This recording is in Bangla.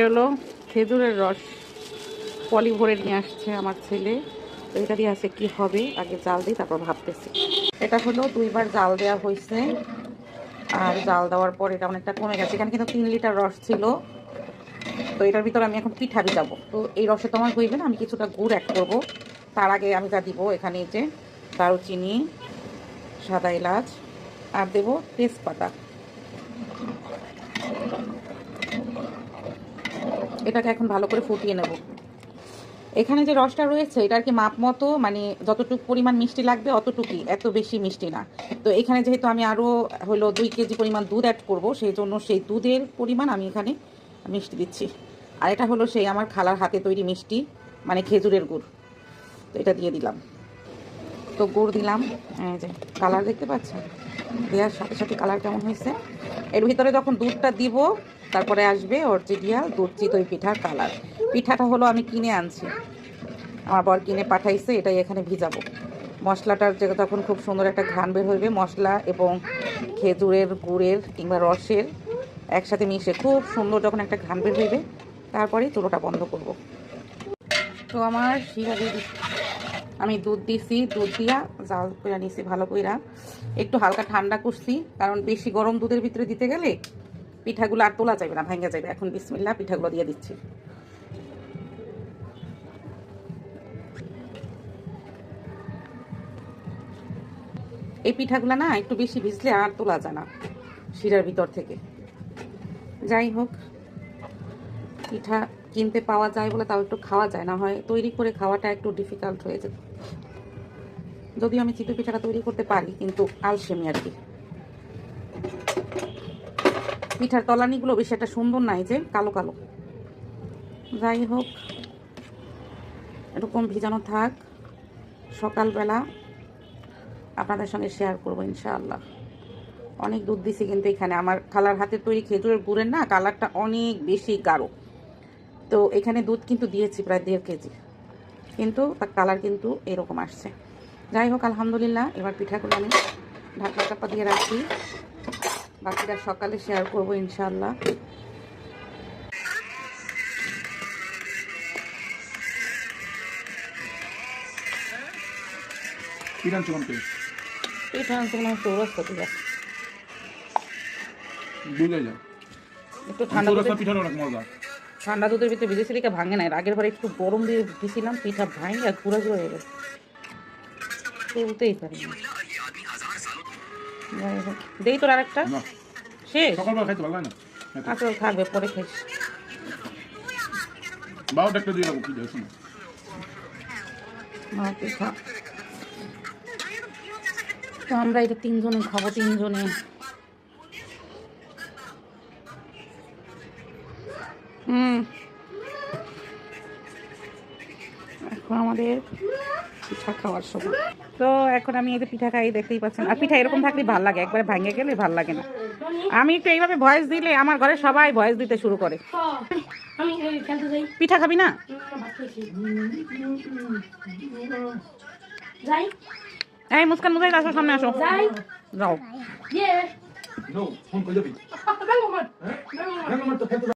হলো খেজুরের রস। পলি ভরে নিয়ে আসছে আমার ছেলে। তো এটা দিয়ে আছে কি হবে? আগে জাল দিই, তারপর ভাবতেছি। এটা হলো দুইবার জাল দেওয়া হয়েছে আর জাল দেওয়ার পর এটা অনেকটা কমে গেছে। এখানে কিন্তু তিন লিটার রস ছিল। তো এটার ভিতরে আমি এখন পিঠা ভিজাবো তো এই রসে তোমার হইবে না আমি কিছুটা গুড় অ্যাড করব। তার আগে আমি যা দিব এখানে যে দারুচিনি, সাদা এলাচ, আর দেবো তেজপাতা। এটাকে এখন ভালো করে ফুটিয়ে নেব। এখানে যে রসটা রয়েছে এটা আর কি মাপ মতো? মানে যতটুকু পরিমাণ মিষ্টি লাগবে, অতটুকুই। এত বেশি মিষ্টি না। তো এখানে যেহেতু আমি আরও হলো দুই কেজি পরিমাণ দুধ অ্যাড করব, সেই জন্য সেই দুধের পরিমাণ আমি এখানে মিষ্টি দিচ্ছি। আর এটা হলো সেই আমার খালার হাতে তৈরি মিষ্টি মানে খেজুরের গুড়। তো এটা দিয়ে দিলাম। তো গুড় দিলাম। এই যে কালার দেখতে পাচ্ছেন? দেওয়ার সাথে সাথে কালার কেমন হয়েছে? এর ভিতরে যখন দুধটা দিব তারপরে আসবে অরিজিনাল দুধ চিতই পিঠার কালার। পিঠাটা হলো আমি কিনে আনছি। আমার বর কিনে পাঠাইছে, এটাই এখানে ভিজাবো। মশলাটার যে তখন খুব সুন্দর একটা ঘ্রাণ বের হইবে, মশলা এবং খেজুরের গুড়ের কিংবা রসের একসাথে মিশে খুব সুন্দর যখন একটা ঘ্রাণ বের হইবে, তারপরেই চুলোটা বন্ধ করব। তো আমার শিরা দিয়ে। আমি দুধ দিছি, দুধ দিয়া জাল করে নিছি, ভালো কইরা। একটু হালকা ঠান্ডা করছি, কারণ বেশি গরম দুধের ভিতরে দিতে গেলে পিঠাগুলো আর তোলা যাবে না ভেঙে যাবে। এখন বিসমিল্লা পিঠাগুলো দিয়ে দিচ্ছি। এই পিঠাগুলো না একটু বেশি ভিজলে আর তোলা যায় না, শিরার ভিতর থেকে। যাই হোক, পিঠা কিনতে পাওয়া যায় বলে তাও একটু খাওয়া যায়, না হয় তৈরি করে খাওয়াটা একটু ডিফিকাল্ট হয়ে যেত। যদিও আমি চিতই পিঠাটা তৈরি করতে পারি, কিন্তু আলসেমি আর কি। পিঠার তলানিগুলো বেশি একটা সুন্দর নাই যে কালো কালো। যাই হোক, এরকম ভিজানো থাক। সকালবেলা আপনাদের সঙ্গে শেয়ার করব ইনশাআল্লাহ। অনেক দুধ দিছি কিন্তু এখানে। আমার খালার হাতে তৈরি খেজুরের গুড়ের না কালারটা অনেক বেশি গাঢ়। তো এখানে দুধ কিন্তু দিয়েছি প্রায় দেড় কেজি। কিন্তু তার কালার কিন্তু এরকম আসছে। যাই হোক, আলহামদুলিল্লাহ, এবার পিঠাগুলো আমি ঢাকা চাপা দিয়ে রাখি বাকিটা সকালে শেয়ার করব পিঠান চৌরাস্তা ঠিক আছে যা একটু ঠান্ডা দুধে পিঠার অনেক মজা। ঠান্ডা দুধের ভিতরে ভিজেছি দেখে ভাঙে নাই আগের বার একটু গরম দিয়ে দিয়েছিলাম পিঠা ভাঙে আর গুঁড়া গুঁড়ো হয়ে গেছে। তুলতেই পারি না। দেই তোর আরেকটা? শেষ? সকালবেলা খাইতে লাগে না? আচ্ছা থাকবে পরে খাইস। বারোটা একটা দিয়ে কি শুনো। তো আমরা এটা তিনজনে খাব তিনজনে। হুম। এখন আমাদের পিঠা খাওয়ার সময়। তো এখন আমি এই যে পিঠা খাই দেখতেই পাচ্ছেন। আর পিঠা এরকম থাকলে ভালো লাগে একবারে ভাঙে গেলে ভালো লাগে না। আমি একটু এইভাবে ভয়েস দিলে আমার ঘরে সবাই ভয়েস দিতে শুরু করে। আমি এই খেলতে যাই পিঠা খাবি না? এই মুস্কান মুজাহিদ আসো সামনে আসো। যাই। যাও।